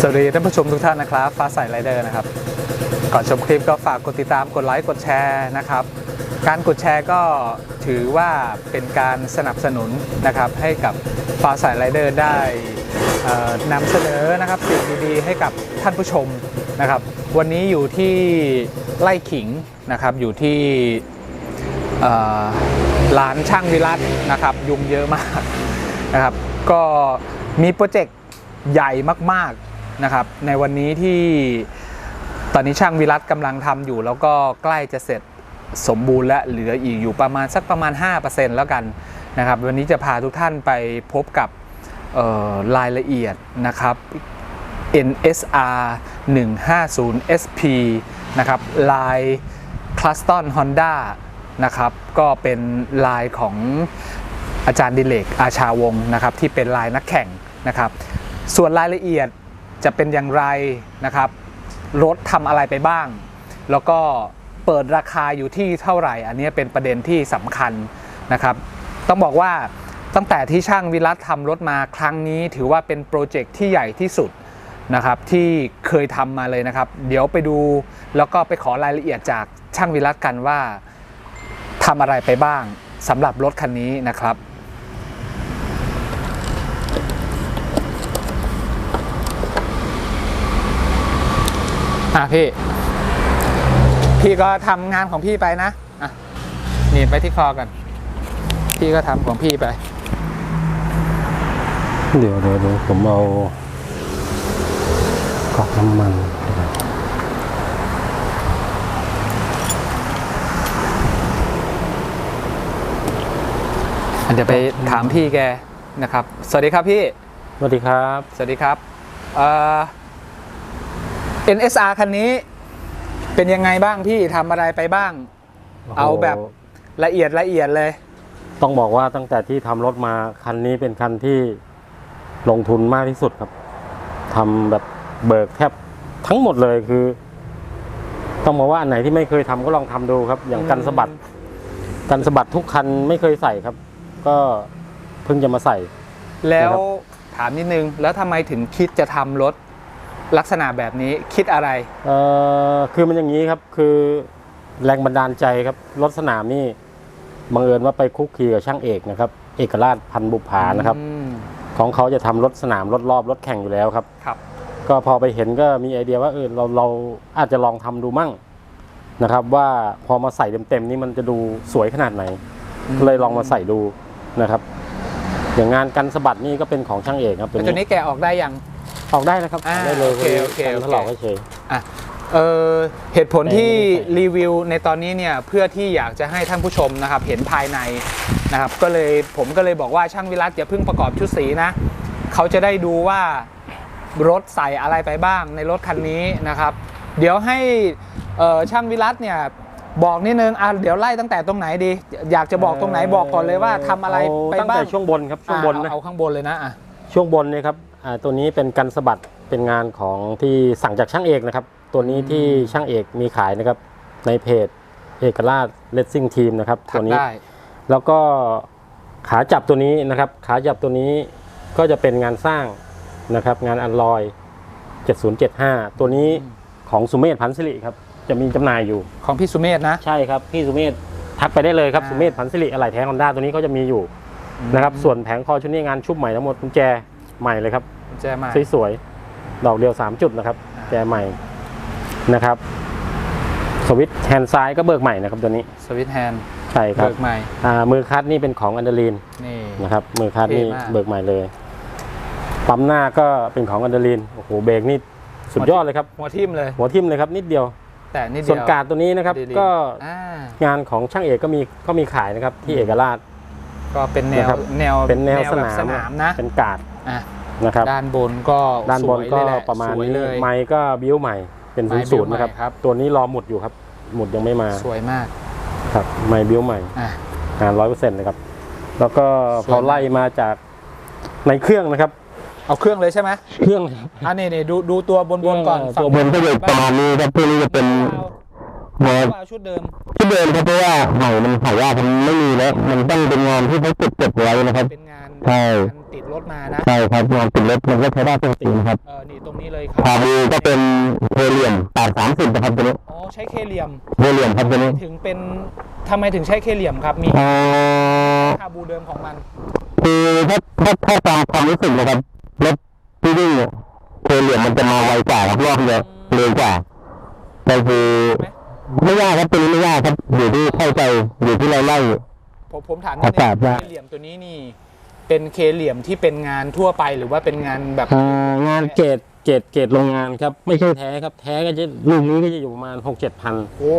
สวัสดีท่านผู้ชมทุกท่านนะครับฟ้าใสไรเดอร์นะครับ ก่อนชมคลิปก็ฝากกดติดตามกดไลค์กดแชร์นะครับ การกดแชร์ก็ถือว่าเป็นการสนับสนุนนะครับให้กับฟ้าใสไรเดอร์ได้นำเสนอนะครับสิ่งดีๆให้กับท่านผู้ชมนะครับ วันนี้อยู่ที่ไล่ขิงนะครับอยู่ที่ร้านช่างวิรัตนะครับ ยุงเยอะมากนะครับ ก็มีโปรเจกต์ใหญ่มากๆ นะครับ ในวันนี้ที่ตอนนี้ช่างวิรัตกำลังทำอยู่ แล้วก็ใกล้จะเสร็จสมบูรณ์และเหลืออีกอยู่ประมาณสักประมาณ 5%แล้วกันนะครับ วันนี้จะพาทุกท่านไปพบกับรายละเอียดนะครับ NSR 150 SP นะครับลายคลัสตัน Honda นะครับ ก็เป็นลายของอาจารย์ดิเลกอาชาวงนะครับ ที่เป็นลายนักแข่งนะครับ ส่วนรายละเอียด จะเป็นอย่างไรนะครับ รถทำอะไรไปบ้าง แล้วก็เปิดราคาอยู่ที่เท่าไหร่ อันนี้เป็นประเด็นที่สำคัญนะครับ ต้องบอกว่าตั้งแต่ที่ช่างวิรัตทำรถมาครั้งนี้ ถือว่าเป็นโปรเจกต์ที่ใหญ่ที่สุดนะครับที่เคยทำมาเลยนะครับ เดี๋ยวไปดูแล้วก็ไปขอรายละเอียดจากช่างวิรัตกันว่าทำอะไรไปบ้างสำหรับรถคันนี้นะครับ อะพี่ พี่ก็ทำงานของพี่ไปนะอะหนีบไปที่คอกัน พี่ก็ทำของพี่ไป เดี๋ยวเดี๋ยวเดี๋ยวผมเอากรอกน้ำมันเดี๋ยวไปถามพี่แกนะครับ สวัสดีครับพี่ สวัสดีครับ สวัสดีครับ เอ่อ NSR คันนี้เป็นยังไงบ้างพี่ทำอะไรไปบ้างเอาแบบโโหละเอียดละเอียดเลย ต้องบอกว่าตั้งแต่ที่ทำรถมาคันนี้เป็นคันที่ลงทุนมากที่สุดครับทำแบบเบิกแทบทั้งหมดเลยคือ ต้องบอกว่าอันไหนที่ไม่เคยทำก็ลองทำดูครับ อย่างกันสะบัด กันสะบัดทุกคันไม่เคยใส่ครับ ก็เพิ่งจะมาใส่ แล้วนะครับถามนิดนึง แล้วทำไมถึงคิดจะทำรถ ลักษณะแบบนี้คิดอะไรเอ่อคือมันอย่างนี้ครับคือแรงบันดาลใจครับรถสนามนี่บังเอิญว่าไปคุกคีกับช่างเอกนะครับ เอกราชพันธุ์บุภานะครับ อืมของเขาจะทำรถสนามรถรอบรถแข่งอยู่แล้วครับ ครับ ก็พอไปเห็นก็มีไอเดียว่าเออเราเราอาจจะลองทำดูมั่งนะครับ ว่าพอมาใส่เต็มๆนี่มันจะดูสวยขนาดไหน อืมก็เลยลองมาใส่ดูนะครับ อย่างงานกันสะบัดนี่ก็เป็นของช่างเอกครับตัวแล้วตัวนี้นี้แกะออกได้ยัง ออกได้นะครับอ่าออกได้เลยโอเคโอเคกันโอเค ถลอกเฉย อะเออเหตุผลที่แต่ไม่ได้ใส่รีวิวในตอนนี้เนี่ยเพื่อที่อยากจะให้ท่านผู้ชมนะครับเห็นภายในนะครับก็เลยผมก็เลยบอกว่าช่างวิรัตอย่าเพิ่งประกอบชุดสีนะเขาจะได้ดูว่ารถใส่อะไรไปบ้างในรถคันนี้นะครับ เดี๋ยวให้เอ่อช่างวิรัตเนี่ยบอกนิดนึงอะเดี๋ยวไล่ตั้งแต่ตรงไหนดี อยากจะบอกตรงไหนบอกก่อนเลยว่าทำอะไรไปเตั้งบ้าแต่งช่วงบนครับช่วงบนอะนะเอาเอาข้างบนเลยนะอะ ช่วงบนเนี่ยครับอ่า ตัวนี้เป็นกันสะบัดเป็นงานของที่สั่งจากช่างเอกนะครับ ตัวนี้ที่ช่างเอกมีขายนะครับ ในเพจเอกราชเลสซิ่งทีมนะครับทัตัวกนี้ได้แล้วก็ขาจับตัวนี้นะครับ ขาจับตัวนี้ก็จะเป็นงานสร้างนะครับ งานอันลอย 7075 ตัวนี้ของสุเมธพันธ์สิริครับ จะมีจำหน่ายอยู่ของพี่สุเมธนะ ใช่ครับ พี่สุเมธทักไปได้เลยครับอ่าสุเมธพันธ์สิริอะไหล่แท้ฮอนด้าตัวนี้ก็จะมีอยู่นะครับ ส่วนแผงคอชุดนี้งานชุบใหม่ทั้งหมดกุญแจ ใหม่เลยครับแจมาสวยๆดอกเดียว 3 จุดนะครับอ่าแจใหม่นะครับ สวิตช์แฮนด์ซ้ายก็เบิกใหม่นะครับตัวนี้ สวิตแฮนด์ใช่ครับเบิกใหม่อ่ามือคัดนี่เป็นของอันเดอรีนนี่นะครับ มือคัดนี่เท่มากเบิกใหม่เลยปั๊มหน้าก็เป็นของอันเดอรีนโอ้โหเบรกนี่สุดยอดเลยครับหัวทิ่มเลยหัวทิ่มเลยครับนิดเดียว แต่นี่เดียวส่วนการ์ดตัวนี้นะครับดีๆก็อ่างานของช่างเอกก็มีก็มีขายนะครับที่เอกราช ก็เป็นแนวนะครับแนวเป็นแนวสบบนามสนามนะเป็นการ์ด อะนะครับด้านบนก็ด้านบนสวยก็เลยแหลประมาณสวยนี้เลยไม้ก็บิ้วใหม่เป็นไม้ศูบิ้นวย์ศูนย์นะครับใหม่ครับ ตัวนี้รอหมุดอยู่ครับ หมุดยังไม่มาสวยมากครับไม้บิ้วใหม่อะงานร้อยเปอร์เซ็นต์นะครับ แล้วก็สวยพอไล่มาจากในเครื่องนะครับ เอาเครื่องเลยใช่ไหมเครื่องอันนี้นี่ดูดูตัวบนบนๆก่อนตัวบนก็จะประมาณนี้ครับตัวนี้จะเป็นหัววาล์วชุดเดิมที่เดิมครับเพราะว่าหอยมันหายากมันไม่มีแล้ว มันต้องเป็นงานที่เขาเก็บเก็บไว้นะครับ เป็นงานใช่งาน ติดรถมานะใช่ครับงานติดรถมันก็ใช้ได้ปกติครับเออนี่ตรงนี้เลยคขารับบูก็เป็นเฮเลียมแปดสามสิบนะครับตัวนี้อ๋อใช้เคเหลี่ยมเฮเลียมครับตัวนี้ถึงเป็นทำไมถึงใช้เคเหลี่ยมครับมีเอ่อคาบูเดิมของมัน คือถ้าถ้าถ้าตามความรู้สึกนะครับรถที่วิ่งเนี่ยเฮเลียมมันจะมาไวกว่าครับรอบเดียวเร็วกว่าแต่คือไหมไม่ยากครับตัวนี้ไม่ยากครับอยู่ที่เข้าใจอยู่ที่เราไล่ผมผมถามอานิดกาศนึงว่าเคเหลี่ยมตัวนี้นี่ เป็นเคเหลี่ยมที่เป็นงานทั่วไปหรือว่าเป็นงานแบบอ่างานเกรดเกรดเกรดโรงงานครับ ไม่ใช่แท้ครับ แท้ก็จะลูกนี้ก็จะอยู่ประมาณหกเจ็ดพันโอ้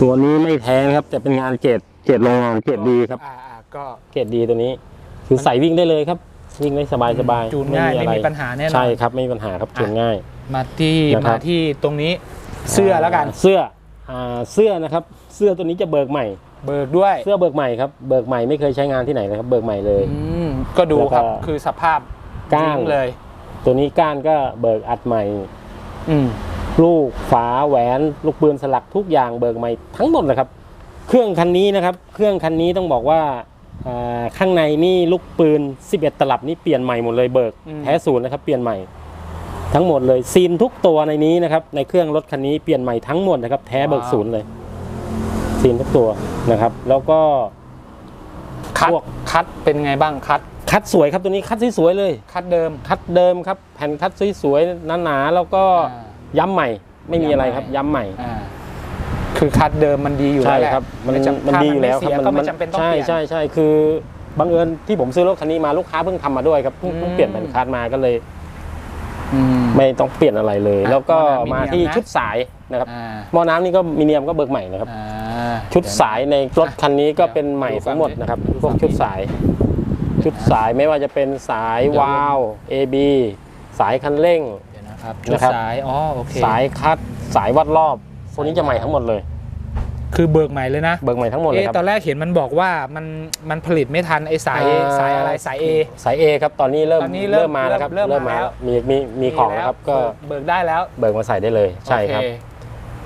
ตัวนี้ไม่แท้นะครับ แต่เป็นงานเกรดเกรดโรงงานเกรดดีครับอ่าอ่าก็เกรดดีตัวนี้ คือใส่วิ่งได้เลยครับ วิ่งได้สบายสบายจูนง่ายไม่อะไรมีปัญหาแน่นอนใช่ครับไม่มีปัญหาครับจูนง่าย มาที่นะครับมาที่ตรงนี้เสื้อแล้วกันเสื้ออ่าเสื้อนะครับ เสื้อตัวนี้จะเบิกใหม่ เบิกด้วยเสื้อเบิกใหม่ครับเบิกใหม่ไม่เคยใช้งานที่ไหนเลยครับเบิกใหม่เลย อืมก็ดูแล้วก็ครับคือสภาพก้านจริงเลย ตัวนี้ก้านก็เบิกอัดใหม่ อืมลูกฝาแหวน ลูกปืนสลักทุกอย่างเบิกใหม่ทั้งหมดเลยครับ เครื่องคันนี้นะครับ เครื่องคันนี้ต้องบอกว่าอ่าข้างในนี่ลูกปืน 11 ตลับนี่เปลี่ยนใหม่หมดเลยเบิกแท้ศูนย์นะครับเปลี่ยนใหม่ ทั้งหมดเลยซีนทุกตัวในนี้นะครับในเครื่องรถคันนี้เปลี่ยนใหม่ทั้งหมดนะครับแท้เบิกศูนย์เลย ซีนทุกตัวนะครับ แล้วก็คัดพวกคัดเป็นไงบ้างคัด คัดสวยครับตัวนี้คัดสวยๆเลย คัดเดิม คัดเดิมครับ แผ่นคัดสวยๆหนาๆแล้วก็อ่า ย้ำใหม่ ไม่มีอะไรครับ ย้ำใหม่ย้ำใหม่อ่าคือคัดเดิมมันดีอยู่ใช่แล้วแหละครับ มันไจำมันถ้าดีอยู่แล้วคไเสีรับก็ไม่จำเป็นต้องใช่เปลี่ยน ใช่ใช่คือบังเอิญที่ผมซื้อรถคันนี้มาลูกค้าเพิ่งทำมาด้วยครับเพิ่งอืมเพิ่งเปลี่ยนแผ่นคัดมาก็เลย อืม ไม่ต้องเปลี่ยนอะไรเลย อะแล้วก็หม้อน้ำมาที่มีเนียมนะ ชุดสายนะครับอ่าหม้อน้ำนี่ก็มีเนียมก็เบิกใหม่นะครับ อ่า ชุดสายในรถคันนี้ก็เป็นใหม่ดูฝั่งทั้งหมดนี้นะครับดูพวกฝั่งชุดนี้สาย ชุดสายไม่ว่าจะเป็นสายเดี๋ยววาล์ว AB สายคันเร่งเดี๋ยวนะครับชุดนะครับสายอ๋อโอเคสายคัดสายวัดรอบพวกนี้จะใหม่ทั้งหมดเลย คือเบิกใหม่เลยนะเบิกใหม่ทั้งหมดเลยเอ๊ะครับตอนแรกเห็นมันบอกว่ามันมันผลิตไม่ทันไอ้สายอ่าสายอะไรสาย A สาย A ครับตอนนี้เริ่มตอนนี้เริ่เริ่มมมาแล้วครับเริ่มเริ่มมาแล้วมีมีมีของแล้วครับก็เบิกได้แล้ว เบิกมาใส่ได้เลยใช่ครับโอเ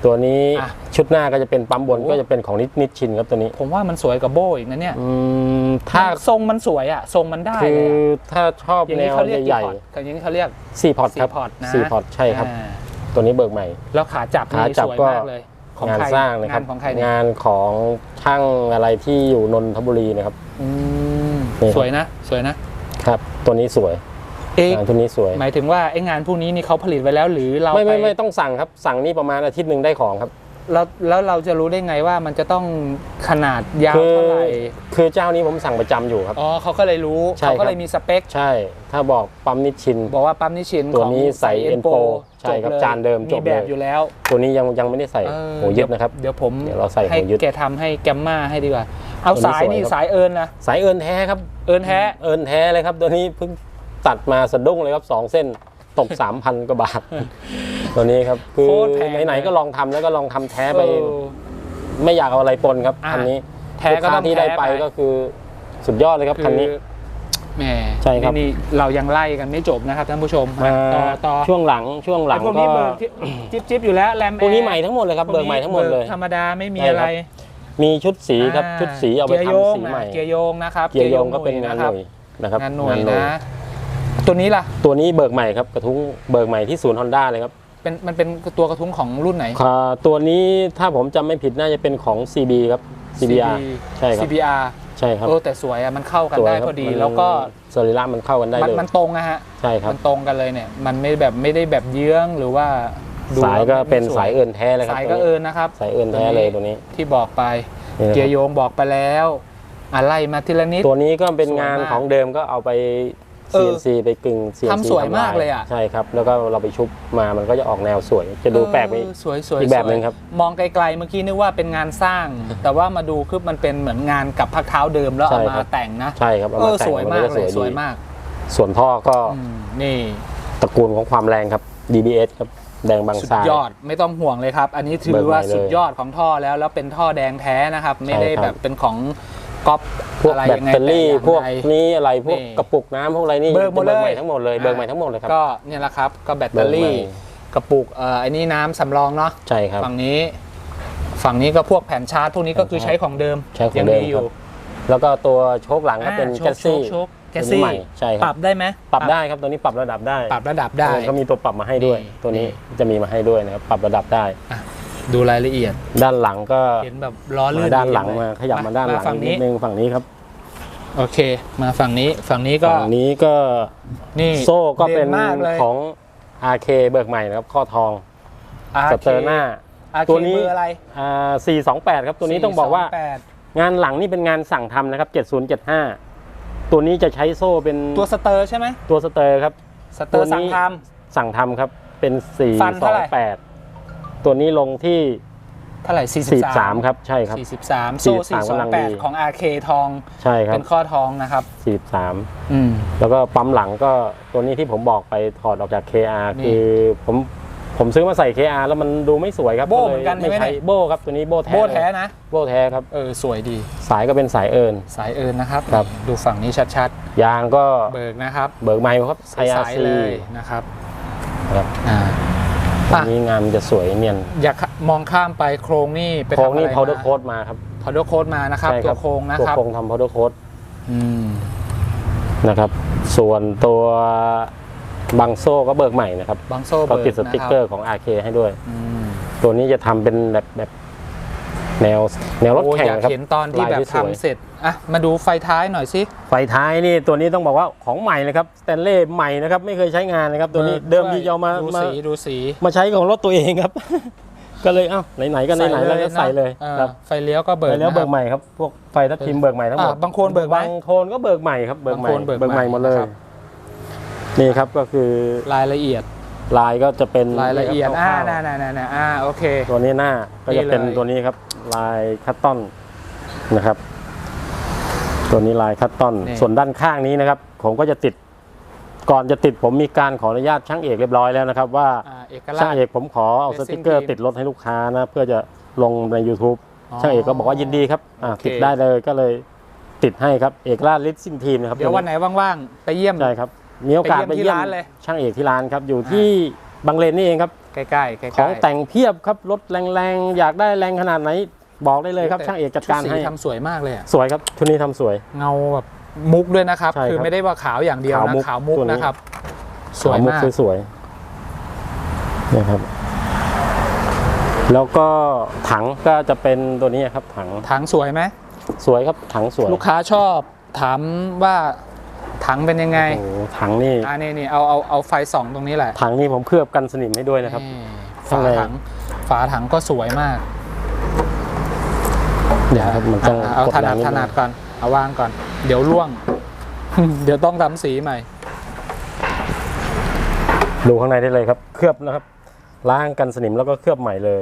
ตัวนี้อะ ชุดหน้าก็จะเป็นปั๊มบนโอ้ก็จะเป็นของนิดนิดชินครับตัวนี้ผมว่ามันสวยกว่าโบอีกนะเนี่ยอืมถ้ามันทรงมันสวยอะทรงมันได้คืเลอยอะถ้าชอบอย่างแนนี้วเขาเรียกใหญ่กี่พอร์ตอย่างนี้เขาเรียก ๆสี่พอร์ตครับสี่พอร์ตนะ สี่พอร์ตใช่ครับ อ่าตัวนี้เบิกใหม่ แล้วขาจับขานี่จับสวยก็ มากเลยของงานใครสร้างนะครับงานของใครเนี่ยงานของช่างอะไรที่อยู่นนทบุรีนะครับ อืมนี่ครับ สวยนะ สวยนะครับ ตัวนี้สวย เอ๊ะงานตัวนี้สวย หมายถึงว่าไอ้งานพวกนี้นี่เขาผลิตไว้แล้วหรือเราไม่ไม่ปไม่ต้องสั่งครับ สั่งนี่ประมาณอาทิตย์หนึ่งได้ของครับแล้วแล้วเราจะรู้ได้ไงว่ามันจะต้องขนาดยาวคือเท่าไหร่ คือเจ้านี้ผมสั่งประจำอยู่ครับ อ๋อเขาก็เลยรู้ใช่เขาครัก็บเลยมีสเปค ใช่ ถ้าบอกปั๊มนิชชิน บอกว่าปั๊มนิชินตัวของนี้ใส่ Enpo ใช่ครับจลยจานเดิมจบมีแบบเลยอยู่แล้ว ตัวนี้ยังยังไม่ได้ใส่เออหัวยึดนะครับ เดี๋ยวผมเดี๋ยวเราใส่หัวให้ยึดแกทำให้แกมมาให้ดีกว่า เอาตัวนี้สายนี่สวยครับสายเอิญนะ สายเอินแท้ครับ เอิญแท้ เอินแท้เลยครับ ตัวนี้เพิ่ง ตัดมาสะดุ้งเลยครับสองเส้นตก 3,000กว่าบาท ตัวนี้ครับ คือโคตรแพงไหนๆก็ลองทำแล้วก็ลองทำแท้ไป เออ ไม่อยากเอาอะไรปนครับอะคันนี้แท้ลูกก็ค้าต้องที่ได้แท้ไป ก็คือสุดยอดเลยครับคันนี้ อแหมใช่ครับ นี่เรายังไล่กันไม่จบนะครับท่านผู้ชมอ่าต่อต่อช่วงหลังช่วงหลังไอ้พวกก็นี้เบิกที่จิ๊บจิ๊บอยู่แล้วแรมพวกนี้ใหม่ทั้งหมดเลยครับเบิกใหม่ทั้งหมดเลย ธรรมดาไม่มีใช่อะไรครับมีชุดสีครับอ่าชุดสีเอาไปกียร์โยทำงสีใหม่นะเกียร์โยงนะครับเกียร์โยงก็เป็นงานะหครับน่วยนะครับงานหน่วยนะ ตัวนี้ล่ะ ตัวนี้เบิกใหม่ครับกระทุ้งเบิกใหม่ที่ศูนย์ฮอนด้าเลยครับเป็นมันเป็นตัวกระทุ้งของรุ่นไหน อ่าตัวนี้ถ้าผมจำไม่ผิดน่าจะเป็นของ CB ครับ CBR ใช่ครับ CBR ใช่ครับเออแต่สวยอะมันเข้ากันสวยได้ครับพอดีมันแล้วก็สรีระมันเข้ากันได้มันเลยมันตรงนะฮะใช่ครับมันตรงกันเลยเนี่ย มันไม่แบบไม่ได้แบบเยื้องหรือว่าดูสายก็แล้วเป็นไม่วสายเอินแท้เลยครับสายตัวก็นี้เอินนะครับสายเอินแท้เลยตัวนี้ที่บอกไปนี่นะครับเกียร์โยงบอกไปแล้วอะไรมาทีละนิดตัวนี้ก็เป็นสวยมากงานของเดิมก็เอาไปเออ CNC ไปกึ่ง CNC ทำสวยมากทำเลยอะใช่ครับ แล้วก็เราไปชุบมามันก็จะออกแนวสวย จะดูแปลกไปเออสวยสวยอีกแบบสวยหนึ่งครับ มองไกลๆเมื่อกี้นึกว่าเป็นงานสร้าง แต่ว่ามาดูคือมันเป็นเหมือนงานกับพักเท้าเดิมแล้วเอาใช่มาครับแต่งนะ ใช่ครับเอาเอมาอแต่งสวยนมากก็เลยดีสวยมาก ส่วนท่อก็อืมนี่ตระกูลของความแรงครับ DBS ครับแดงบางสุดทรายยอดไม่ต้องห่วงเลยครับ อันนี้ถืเบิอกใหม่ว่าเลยสุดยอดของท่อแล้วแล้วเป็นท่อแดงแท้นะครับ ไม่ได้ใช่ครับแบบเป็นของ ก๊อปพวกอะไรแบตยังไงเตอรี่แต่อย่างพวกใดนี้อะไรพวกนี่กระปุกน้ำพวกอะไรนี่เบิกหมดเลย ใหม่ทั้งหมดเลยอ่าเบิกใหม่ทั้งหมดเลยครับ ก็เนี่ยแหละครับก็แบตเตอรี่เบิกใหม่ กระปุกเอ่อไอ้นี่น้ำสำรองเนาะใช่ครับ ฝั่งนี้ ฝั่งนี้ก็พวกแผ่นชาร์จพวกนี้ก็คือแผ่นชาร์จใช้ของเดิมใช้ของยังเดิมดีอยู่แล้วก็ตัวโชคหลังก็เป็นอ่าโชแกคสซี่ โชคโชคแกตัวซี่นี้ใหม่ใช่คปรัรับบได้ไหมปรับได้ครับตัวนี้ปรับระดับได้ปรับระดับได้ เขามีตัวปรับมาให้ด้วย นี่ตัวนี้นี่ จะมีมาให้ด้วยนะครับปรับระดับได้ อะ ดูรายละเอียด ด้านหลังก็เห็นแบบล้อลื่มานด้านหลังเมาขยับมาด้านหลังฝั่งนินี้ดนึงฝั่งนี้ครับโอเค มาฝั่งนี้ฝั่งนี้ก็ฝั่งนี้ก็นี่โซ่ก็เป็นด่มากเลยของ RK เบิกใหม่นะครับ ข้อทอง RK สเตอร์หน้า RK ตัวนี้เบอร์อะไรอ่า428 ครับตัวนี้ต้องบอกว่า 428งานหลังนี่เป็นงานสั่งทำนะครับ 7075 ตัวนี้จะใช้โซ่เป็นตัวสเตอร์ใช่ไหมตัวสเตอร์ครับ สเตอร์ตัวนี้ สั่งท สั่งทำครับเป็น ฟันเท่าไหร่428 ตัวนี้ลงที่ำเท่าไหร่ 43 43 ครับ ใช่ครับ 43 โซ่43กำลังดี 428 ของ RK ทอง ใช่ครัเป็นข้อทองนะครับ บ 43 อืม แล้วก็ปั๊มหลังก็ตัวนี้ที่ผมบอกไปถอดออกจาก KR นี่คือผมผมซื้อมาใส่ KR แล้วมันดูไม่สวยครับโบ้ลยเหมือนกันใช่ไหมเนี่ยโบ้ครับตัวนี้โบ้แท้โบ้แท้เลยนะ โบ้แท้ครับ เออ สวยดี สายก็เป็นสายเอิญ สายเอินนะครับ ครับ ดูฝั่งนี้ชัดยางก็ๆ เบิกนะครับ เบิกใหม่ครับ สาย IRC ๆเลยนะครับครับ อ่าตัว อะนี้งานมันจะสวยเนียน อย่ามองข้ามไปโครงนี่ไปโครงทำอะไรนี่มา powder coat มาครับ powder coat มานะครับใช่ตัวโครงนะตัวครับโครงทำ powder coat อืมนะครับ ส่วนตัวบังโซ่ก็เบิกใหม่นะครับบางโซ่ก็เบิกติดสนะติ๊กครับเกอร์ของ RK ให้ด้วยอืมตัวนี้จะทำเป็นแบบแบบ แนวแนวรถโอ้แข่งอยากครับเห็นตอนที่ลายแบบสวยทำเสร็จอะมาดูไฟท้ายหน่อยสิ ไฟท้ายนี่ตัวนี้ต้องบอกว่าของใหม่เลยครับสแตนเล่ใหม่นะครับไม่เคยใช้งานนะครับตัวนี้บิกเดิมที่จะเอามาดูมาสีดูสีมาใช้ของรถตัวเองครับ ก็เลยเอ้าไหนๆก็ไหนๆแล้วก็ใส่เลยออครับไฟเลี้ยวก็เบิกไปแล้วนะครับเบิกใหม่ครับพวกไฟทับทิมเบิกใหม่ทั้งหมดอ่าบางโคนเบิกไหมบางโคนก็เบิกใหม่ครับเบิกใหม่บางโคนเบิกใหม่ใหม่หมดเลยนะครับนี่ครับก็คือรายละเอียดลายก็จะเป็นรายละเอียดคอ่าร่วๆน่าน่าน่าอ่าโอเค ตัวนี้หน้าก็จะเป็นนี่เลยตัวนี้ครับ ลายคัตตอนนะครับ ตัวนี้ลายคัตตอน นี่ ส่วนด้านข้างนี้นะครับ ผมก็จะติด ก่อนจะติดผมมีการขออนุญาตช่างเอกเรียบร้อยแล้วนะครับว่า อ่าเอกช่าลักงษณ์ เอกผมขอเอาส Racing ติกเกอร์ Team ติดรถให้ลูกค้านะ เพื่อจะลงใน YouTube อ๋อช่างเอกก็บอกว่ายินดีครับอ่าโอเค ติดได้เลยก็เลยติดให้ครับ เอกราชลิสซิ่งทีมนะครับเดี๋ยววันไหนว่างๆ ไปเยี่ยม ใช่ครับมีโอกาสไปไปเยี่เยี่ยยมมที่ร้านเลย ช่างเอกที่ร้านครับ อยู่ที่บางเลนนี่เองครับ ใกล้ๆใกล้ๆของแต่งเพียบครับ รถแรงๆ อยากได้แรงขนาดไหน บอกได้เลยครับช่างเอกจัดการชุสีให้ทำสวยมากเลยอะสวยครับชุดนี้ทำสวย เงาแบบมุกด้วยนะครับใช่ครับ คือไม่ได้ว่าขาวอย่างเดียวขาวนะมุกขาวมุกตัวนี้นะครับ สวยขมุกมากสวยๆนะครับ แล้วก็ถังก็จะเป็นตัวนี้ครับ ถังถังสวยไหมสวยครับถังสวย ลูกค้าชอบถามว่าถังเป็นยังไงโอ้โหถังนี่อ่านี่นี่เอาเอาเอาไฟส่องตรงนี้แหละถังนี่ผมเคลือบกันสนิมให้ด้วยนะครับนี่ข้าฝางในถังฝาถังก็สวยมาก เดี๋ยวครับมันต้องอะเอากดถแรนังดนิดถนึนังดก่อนเอาวางก่อน เดี๋ยวล่วง เดี๋ยวต้องทำสีใหม่ ดูข้างในได้เลยครับ เคลือบนะครับ ล้างกันสนิมแล้วก็เคลือบใหม่เลย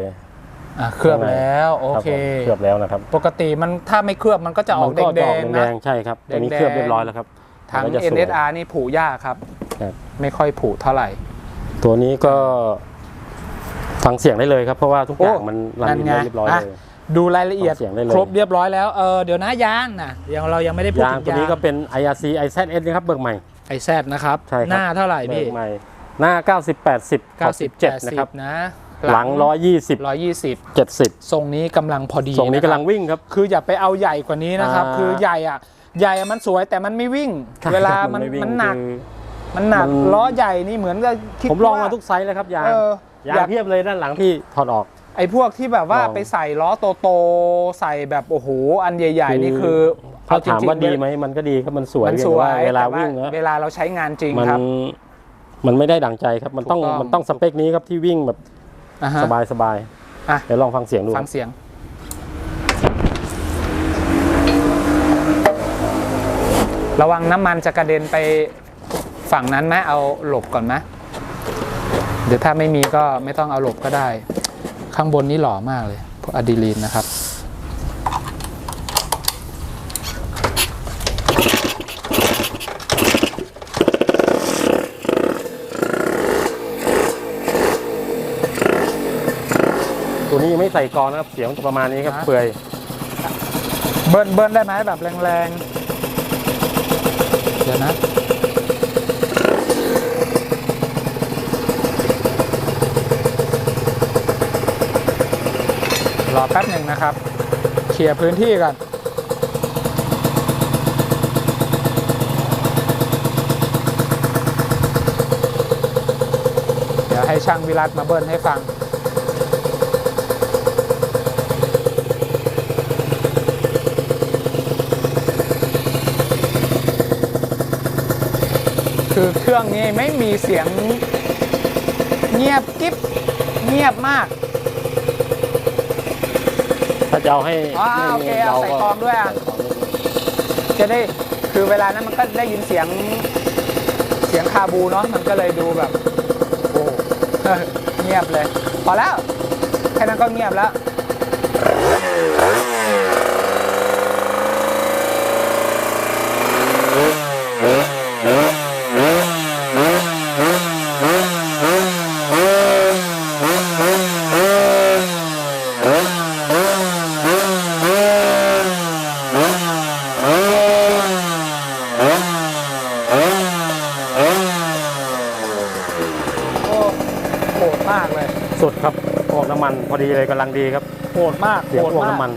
อะเคลือบแล้วโอรับเคผมเคลือบแล้วนะครับ ปกติมันถ้าไม่เคลือบมันก็จะออกมันก็แดจะออกงๆแดนะงๆใช่ครับตัวนี้แดงๆเคลือบเรียบร้อยแล้วครับทั้งมันก็จะสวย NSR นี่ผูยากครับครับไม่ค่อยผูเท่าไหร่ ตัวนี้ก็ฟังเสียงได้เลยครับ เพราะว่าทุกอย่างโอ้มันรันนั่นอินไงได้เรียบร้อยอะเลย ดูรายละเอียดฟังเสียงได้เลยครบเรียบร้อยแล้วเออเดี๋ยวนะยางนะยังเรายังไม่ได้พูดยางถึงตัวนี้ก็เป็น IRC IZS นะครับเบิกใหม่ไอแซดนะครับใช่ครับหน้าเท่าไหร่เบิพี่กใหม่หน้า 90 80 90 67นะครับ80นะหลัง 120 120 70 ทรงนี้กำลังพอดีทรงนี้กำลังะครับวิ่งครับ คืออย่าไปเอาใหญ่กว่านี้นะครับอ่าคือใหญ่อะใหญ่อะมันสวยแต่มันไม่วิ่ง เวลามันไวิ่งมันหนักคือมันหนัก มันล้อใหญ่นี่เหมือนกับคิดผมลองว่มาทุกไซส์แล้วครับยางเออยางอยากเพียบเลยด้านหลังที่ถอดออก ไอ้พวกที่แบบว่าลองไปใส่ล้อโตๆใส่แบบโอ้โหอันใหญ่ ๆ นี่คือถ้าถามเอจริงๆว่าดีไหมมันก็ดีครับมันสวยมันเพียงสแต่วยว่าเวลาแต่วิ่งนะเวลาเราใช้งานจริงมันครับ มันไม่ได้ดังใจครับมันต้องถูกต้องมันต้องสเปคนี้ครับที่วิ่งแบบอ่าฮะสบายสบายอะเดี๋ยวลองฟังเสียงดูฟังเสียงระวังน้ำมันจะกระเด็นไปฝั่งนั้นไหมเอาหลบก่อนไหมเดี๋ยวถ้าไม่มีก็ไม่ต้องเอาหลบก็ได้ ข้างบนนี้หล่อมากเลยพวกอะดรีลีนนะครับ ตัวนี้ยังไม่ใส่กรองนะครับ เสียงจะประมาณนี้ครับ ฮะ เปื่อย เบิ้ลเบิ้ลได้ไหมแบบแรงๆเดี๋ยวนะ แป๊บหนึ่งนะครับ เคลียร์พื้นที่กันเดี๋ยวให้ช่างวิรัตมาเบิ้ลให้ฟังคือเครื่องนี้ไม่มีเสียงเงียบกิ๊บเงียบมาก จะเอาให้อ๋อไม่โอเคเอาราใส่กรองด้วยอะใส่กรองนิดนึงจะได้คือเวลานั้นมันก็ได้ยินเสียงเสียงคาบูเนาะมันก็เลยดูแบบ โอ้เงียบเลย พอแล้วแค่นั้นก็เงียบแล้ว มากเลย สุดครับออกน้ำมันพอดีเลยกำลังดีครับโหดมากเสียงโหดพวกมากน้ำมัน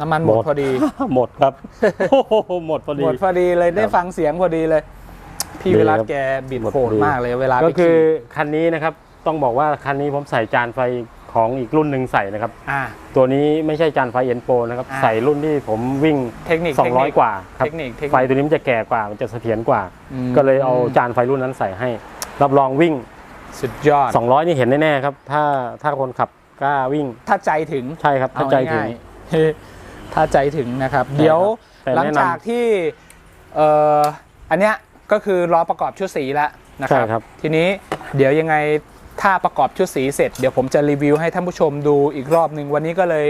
น้ำมันหมดหมด พอดี หมดครับโอ้โหหมดพอดี หมดพอดีเลยได้ครับฟังเสียงพอดีเลย พี่ดีวิรัตครับแกบิดหมดโหดดี มากเลยเวลาก็ไปคือขี่คันนี้นะครับต้องบอกว่าคันนี้ผมใส่จานไฟของอีกรุ่นหนึ่งใส่นะครับ อ่า ตัวนี้ไม่ใช่จานไฟเอ็นโปนะครับอ่า ใส่รุ่นที่ผมวิ่ง เทคนิคเทคนิค200 กว่าครับ เทคนิคเทคนิค ไฟตัวนี้มันจะแก่กว่ามันจะเสถียรกว่า อืม ก็เลยเอาจานไฟรุ่นนั้นใส่ให้ รับรองวิ่ง สุดยอด 200 นี่เห็นแน่ๆครับ ถ้าถ้าคนขับกล้าวิ่ง ถ้าใจถึงใช่ครับถ้าใจถึงเอาง่ายๆถ้าใจถึงนะครับใช่ครับเดี๋ยวแต่หลังแนะนำจากที่เอ่ออันเนี้ยก็คือรอประกอบชุดสีแล้วนะครัใช่ครับ ทีนี้เดี๋ยวยังไงถ้าประกอบชุดสีเสร็จ เดี๋ยวผมจะรีวิวให้ท่านผู้ชมดูอีกรอบหนึ่งวันนี้ก็เลย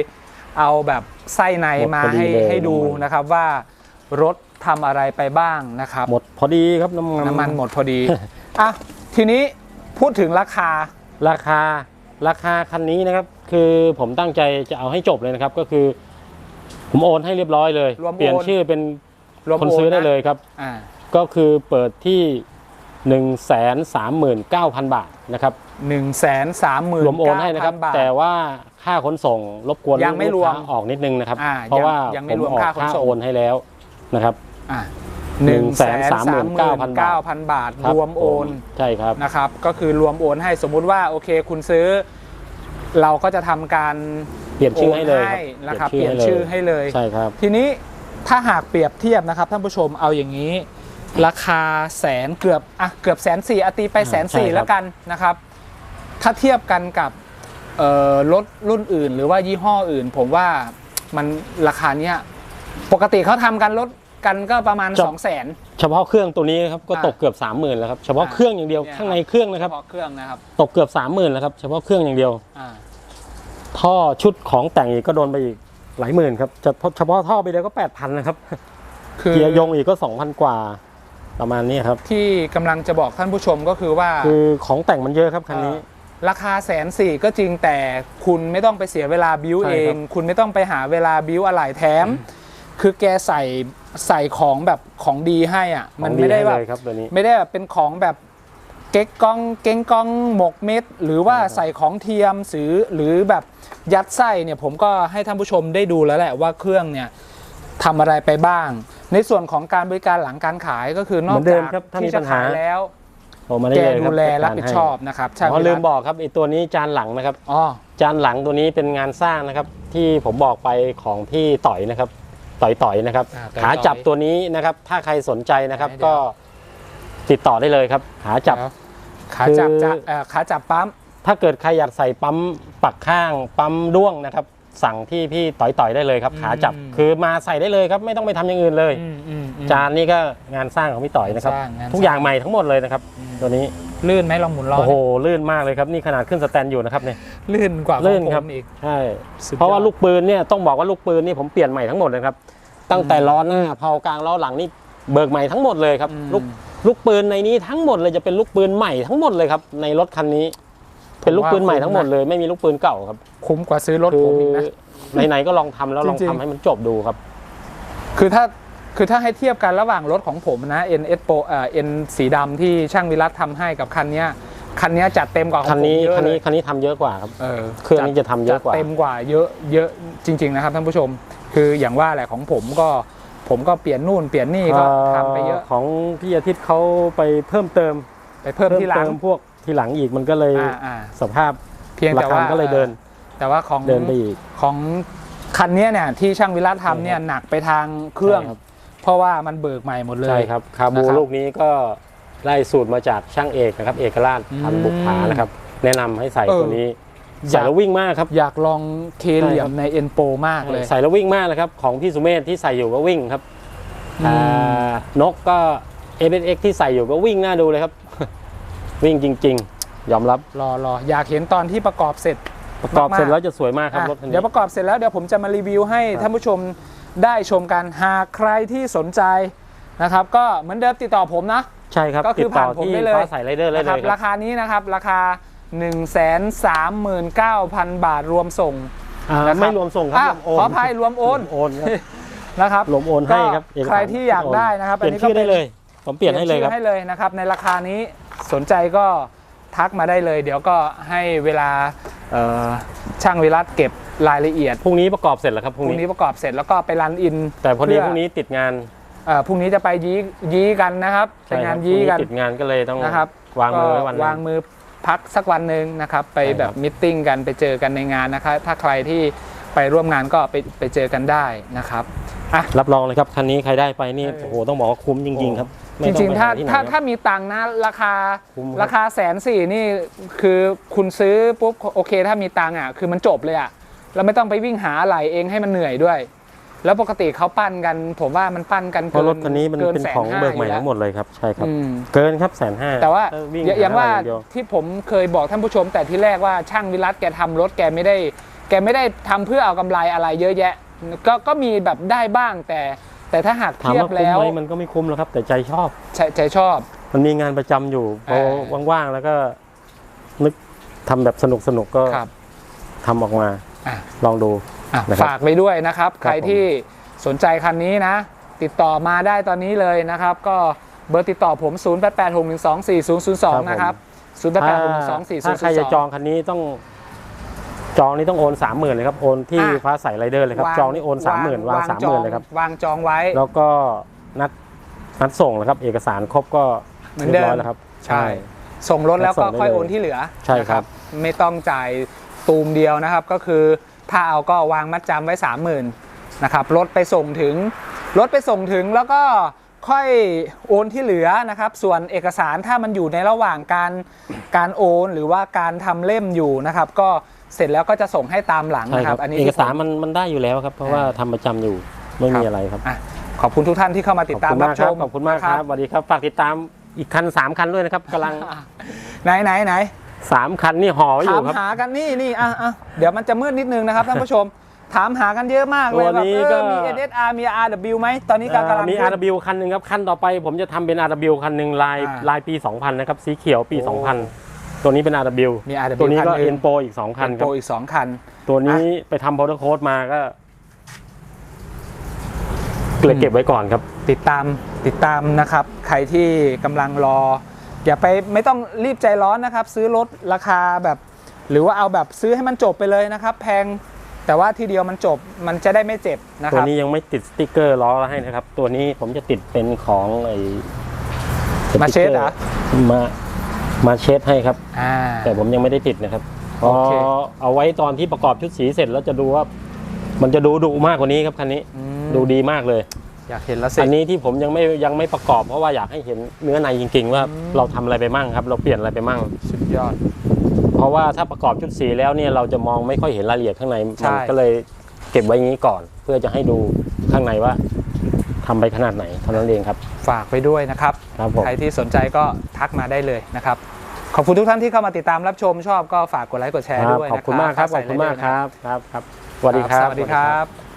เอาแบบไส้ในมาหมดพอดีให้เลยให้ดูน้ำมันนะครับว่ารถทำอะไรไปบ้างนะครับ หมดพอดีครับน้ำมันน้ำมันหมดพอดีอะทีนี้ พูดถึงราคา ราคาราคาคันนี้นะครับ คือผมตั้งใจจะเอาให้จบเลยนะครับ ก็คือ ผมโอนให้เรียบร้อยเลย รวมโอน เปลี่ยนชื่อเป็นรวมคนโซื้อได้เลยครับ อ่าก็คือเปิดที่1นึ่งแสนสามหมื่นเก้าพันบาทนะครับ หนึ่งแสนสามหมื่นรวมโอนให้นะครับ บาท แต่ว่าค่าขนส่งรบกวนยังไม่รวมลูกค้าออกนิดนึงนะครับ อ่าเพราะว่ายังไม่ผมรวมออกค่าขนค่าส่งโอนให้แล้วนะครับ อะหนึ่งแสนสา มหมื่นเก้าพันบาทพันบาทคบรวมโอนผใช่ครับนะครับ ก็คือรวมโอนให้สมมุติว่าโอเคคุณซื้อ เราก็จะทำการเปลี่ยนชื่อให้เลยโนครับนะครับเปลี่ยนชื่อให้เลยใช่ครับ ทีนี้ถ้าหากเปรียบเทียบนะครับท่านผู้ชมเอาอย่างนี้ ราคาแสนเกือบอะเกือบแสนสี่อตีไปแสนสี่แล้วกันนะครับ ถ้าเทียบกันกับเอ่อรถรุ่นอื่น หรือว่ายี่ห้ออื่น ผมว่ามันราคาเนี้ยปกติเขาทำกันรถ กันก็ประมาณจบ2 0 0แสนเฉพาะเครื่องตัวนี้นะครับก็อ่าตกเกือบสามหมื่นแล้วครับเฉพาะอ่าเครื่องอย่างเดียวเนี่ยข้างในเครื่องนะครับเฉพาะเครื่องนะครับตกเกือบสามหมื่นแล้วครับเฉพาะเครื่องอย่างเดียวอ่าท่อชุดของแต่งอีกก็โดนไปอีกหลายหมื่นครับเฉพาะเฉพาะท่อไปเดียวก็แปดพันนะครับคือเกียร์ยงอีกก็สองพันกว่าประมาณนี้ครับ ที่กำลังจะบอกท่านผู้ชมก็คือว่า คือของแต่งมันเยอะครับคันนี้เอ่อราคาแสนสี่ก็จริงแต่คุณไม่ต้องไปเสียเวลาบิวใช่เอครังบคุณไม่ต้องไปหาเวลาบิวอะไรแถม คือแกใส่ใส่ของแบบของดีให้อะขมัอนงไม่ได้ให้แบบเลยครับตัวนี้ไม่ได้แบบเป็นของแบบเก๊กกองเก้งกองหมกเม็ด หรือว่าใช่ครับใส่ของเทียมหรือหรือแบบยัดไส้เนี่ยผมก็ให้ท่านผู้ชมได้ดูแล้วแหละว่าเครื่องเนี่ยทำอะไรไปบ้าง ในส่วนของการบริการหลังการขายก็คือนเหอมืกอนเดิจามกครับถ้ามีที่จะปัญหาขายแล้วโทรมาได้แกเลยคดูรับแลจัรับกาผิดให้ชอบนะครับใช่อ๋อไหลืมบอกครับไอตัวนี้จานหลังนะครับอ๋อจานหลังตัวนี้เป็นงานสร้างนะครับ ที่ผมบอกไปของพี่ต่อยนะครับ ต่อยต่อยนะครับอ่าต่อยขาจับต่อยตัวนี้นะครับ ถ้าใครสนใจนะครับเดี๋ยว ก็ติดต่อได้เลยครับ ขาจับแล้วขาจับคือ จะเอ่อขาจับปั๊ม ถ้าเกิดใครอยากใส่ปั๊มปักข้างปั๊มด้วงนะครับ สั่งที่พี่ต่อยต่อยได้เลยครับ ขาจับอืม คือมาใส่ได้เลยครับ ไม่ต้องไปทำอย่างอื่นเลย อืมอืมอืม จานนี้ก็งานสร้างของพี่ต่อยนะครับ งานสร้างงานสร้าง ทุกอย่างใหม่ทั้งหมดเลยนะครับ ตัวนี้ ลื่นไหมลองหมุนล้อโอ้โหลื่นมากเลยครับนี่ขนาดขึ้นสแตนอยู่นะครับเนี่ยลื่นกว่าของลื่นผมครับอีกใช่สุดยอดเพราะว่าลูกปืนเนี่ยต้องบอกว่าลูกปืนนี่ผมเปลี่ยนใหม่ทั้งหมดเลยครับตั้งแต่ล้อหน้าเผากลางล้อหลังนี่เบิกใหม่ทั้งหมดเลยครับอืมลูกลูกปืนในนี้ทั้งหมดเลยจะเป็นลูกปืนใหม่ทั้งหมดเลยครับในรถคันนี้ เป็นลูกปืนใหม่ทั้งหมดเลยไม่มีลูกปืนเก่าครับ คุ้มกว่าซื้อรถคืผมอีกนะไหนๆก็ลองทำแล้วลองจริงๆทำให้มันจบดูครับ คือถ้า คือถ้าให้เทียบกันระหว่างรถของผมนะ N S Pro เอ่อ N สีดำที่ช่างวิรัตทำให้กับคันเนี้ยคันเนี้ยจัดเต็มกว่าของคันผมนี้เยอะคันเลนี้ยคันนี้ทำเยอะกว่าครับเออ เครื่องนี้จะทำเยอะกว่าจัดเต็มกว่าเยอะเยอะจริง ๆ นะครับท่านผู้ชม คืออย่างว่าแหละของผมก็ผมก็เปลี่ยนนู่นเปลี่ยนนี่ก็ทำไปเยอะของพี่อาทิตย์เขาไปเพิ่มเติมไปเพิ่มที่หลังเติมพวกที่หลังอีกมันก็เลยอ่าอ่าสภาพเพียงราแต่คาว่าก็เลยเดินแต่ว่าของเดินไปอีก ของคันเนี้ยเนี่ยที่ช่างวิรัตทำเนี่ยหนักไปทางเครื่องใช่ครับ เพราะว่ามันเบิกใหม่หมดเลย ใช่ครับคาบูนะครับลูกนี้ก็ได้สูตรมาจากช่างเอกนะครับ เอกราชอืมพันบุกผานะครับ แนะนำให้ใส่เออตัวนี้อยากใส่แล้ววิ่งมากครับ อยากลองเคเหลี่ยมใช่ครับในเอ็นโปมากเลย ใส่แล้ววิ่งมากเลยครับ ของพี่สุเมธที่ใส่อยู่ก็วิ่งครับอืมอ่านกก็ a อ x ที่ใส่อยู่ก็วิ่งน่าดูเลยครับ วิ่งจริง ๆ ยอมรับรอรออยากเห็นตอนที่ประกอบเสร็จ ประกอบมากๆเสร็จแล้วจะสวยมากครับอะรถคันนี้เดี๋ยวประกอบเสร็จแล้วเดี๋ยวผมจะมารีวิวให้ครับท่านผู้ชม ได้ชมกันหากใครที่สนใจนะครับ ก็เหมือนเดิมติดต่อผมนะ ใช่ครับก็คือติดต่อผ่านผมที่ได้เลยฟ้าใสไรเดอร์เลยนะครับครัราบคานี้นะครับราคา 1 3 9 0 0 0 บาทรวมส่งอ่านะครับไม่รวมส่งครับอะรวมโอนขออภัยรวมโอนรวมโอนครับนะครับรวมโอนให้ครับก็เอกสาใครที่อยากได้นะครับเปลี่ยนอัชื่อก็ได้ป็นเลย ผมเปลี่ยนให้เลยครับปนชื่อให้เลยนะครับในราคานี้สนใจก็ทักมาได้เลย เดี๋ยวก็ให้เวลาเอ่อช่างวิรัตเก็บ รายละเอียดพรุ่งนี้ประกอบเสร็จแล้วครับพพรุ่งรุ่งนี้นี้ประกอบเสร็จแล้วก็ไปรันอินแต่พอดีเพื่อพรุ่งนี้ติดงานเอ่อพรุ่งนี้จะไปยี้ยี้กันนะครับไปใช่คงารับนยี้กันพรุ่งติดงานก็เลยต้องนะครับวางมือไว้วันหก็นึวางงมือพักสักวันหนึ่งนะครับ ไปใช่ครับ แบบมิทติ้งกันไปเจอกันในงานนะครับ ถ้าใครที่ไปร่วมงานก็ไปไปเจอกันได้นะครับอะรับรองเลยครับคันนี้ใครได้ไปนี่เออ โอ้โหต้องบอกว่าคุ้มจริง ๆ ครับไม่จต้อริง ไปๆ ถ้าหที่ไหนถ้าครับถ้ามีตังค์นะราคาคุ้มครับ ราคาแสนสี่นี่คือคุณซื้อปุ๊บโอเคถ้ามีตังค์อะคือมันจบเลยอะ เราไม่ต้องไปวิ่งหาอะไรเองให้มันเหนื่อยด้วย แล้วปกติเขาปั้นกัน ผมว่ามันปั้นกันเพราะรถคันนี้มันกิเป็นแสของห้าเบิกใหม่ยู่แล้วทั้งหมดเลยครับใช่ครับ อืม เกินครับแสนห้าแต่ว่าวิ่งอย่าอย่างว่าหะไรเดียว ที่ผมเคยบอกท่านผู้ชม แต่ที่แรกว่าช่างวิรัตแกทำรถแกไม่ได้ แกไม่ได้ทำเพื่อเอากำไรอะไรเยอะแยะ ก็ก็มีแบบได้บ้างแต่ แต่ถ้าหากถามเทียบว่าคุ้มแล้วไหมมันก็ไม่คุ้มหรอกครับ แต่ใจชอบ ใจใจชอบ มันมีงานประจำอยู่พเอออว่างๆแล้วก็นึกทำแบบสนุกสนุกๆก็ครับ ทำออกมาอะ ลองดูอะนะครับฝากไปด้วยนะครับครับ ใครที่สนใจคันนี้นะ ติดต่อมาได้ตอนนี้เลยนะครับ ก็เบอร์ติดต่อผม 0886124002 นะครับถ้า0886124002ถ้าใครจะจองคันนี้ต้องจองนี่ต้องโอนสามหมื่นเลยครับ โอนที่อะฟ้าใสไรเดอร์เลยครับ จองนี่โอนสามหมื่นวางสามหมื่นเลยครับ วางจองไว้ แล้วก็นัดนัดส่งนะครับ เอกสารครบก็เหมือนเดิมรียบร้อยแล้วครับ ใช่ ส่งรถแล้วก็ส่งได้ค่อยเลยโอนที่เหลือ ใช่ครับนะไม่ต้องจ่าย ตูมเดียวนะครับ ก็คือถ้าเอาก็วางมัดจำไว้ 30,000นะครับรถไปส่งถึงรถไปส่งถึงแล้วก็ค่อยโอนที่เหลือนะครับ ส่วนเอกสารถ้ามันอยู่ในระหว่างการการโอน หรือว่าการทำเล่มอยู่นะครับ ก็เสร็จแล้วก็จะส่งให้ตามหลังใช่นะคครัรับบอันนี้เอกที่สารผมมันมันได้อยู่แล้วครับ เพราะว่าทำประจำอยู่ไม่มีอะไรครับอะขอบคุณทุกท่านที่เข้ามาติดตามขอบคุณรับมากชครับมขอบคุณมากครับนะสวัสดีครับฝากติดตามอีกคันสามคันด้วยนะครับกำลังไหนไหนไหน สามคันนี่ห่อไว้อถายู่มครับ หากันนี่นี่อะอะเดี๋ยวมันจะมืดนิดนึงนะครับท่านผู้ชม ถามหากันเยอะมากเลยตัวแบบนี้เอก็ อมี SSR มี RW ไหมตอนนี้กำลังมีขึ้น RW คันหนึ่งครับ คันต่อไปผมจะทำเป็น RW คันหนึ่งลายอ่าลายปี 2000 นะครับ สีเขียวปี โอ้2000 ตัวนี้เป็น RW มี RW ตัวนี้ก็ คันหนึ่งเอ็นโปอีก 2 คันคโปรับ รอีก2คัน ตัวนี้ไปทำพอ w โค้ดมาก็เลยเก็บไว้ก่อนครับ ติดตามติดตามนะครับ ใครที่กำลังรอ อย่าไปไม่ต้องรีบใจร้อนนะครับ ซื้อรถราคาแบบ หรือว่าเอาแบบซื้อให้มันจบไปเลยนะครับ แพงแต่ว่าทีเดียวมันจบมันจะได้ไม่เจ็บนะคตัวรับ นี้ยังไม่ติดสติกเกอร์ล้อให้นะครับ ตัวนี้ผมจะติดเป็นของไอ้สติ๊กกอร์มาเชดเหรอ มามาเชดให้ครับ อ่า แต่ผมยังไม่ได้ติดนะครับพโออเค เอาไว้ตอนที่ประกอบชุดสีเสร็จแล้วจะดูว่า มันจะดูดุมากกว่านี้ครับคันนี้ อืมดูดีมากเลย อยากเห็นแล้วสิอันนี้ที่ผมยังไม่ยังไม่ประกอบเพราะว่าอยากให้เห็นเนื้อในจริง ๆ ว่าอืมเราทำอะไรไปมั่งครับ เราเปลี่ยนอะไรไปมั่งสุดยอด เพราะว่าถ้าประกอบชุดสีแล้วเนี่ยเราจะมองไม่ค่อยเห็นรายละเอียดข้างในใช่มันก็เลยเก็บไว้อย่างนี้ก่อน เพื่อจะให้ดูข้างในว่าทำไปขนาดไหนเท่านั้นเองครับ ฝากไปด้วยนะครับครับผมใครที่สนใจก็ทักมาได้เลยนะครับขอบคุณทุกท่านที่เข้ามาติดตามรับชมชอบก็ฝากกดไลค์กดแชร์ครับด้วยขอบนะคุณมากครับขอบคุณมากครับครับครับสวัสดีครับสวัสดีครับ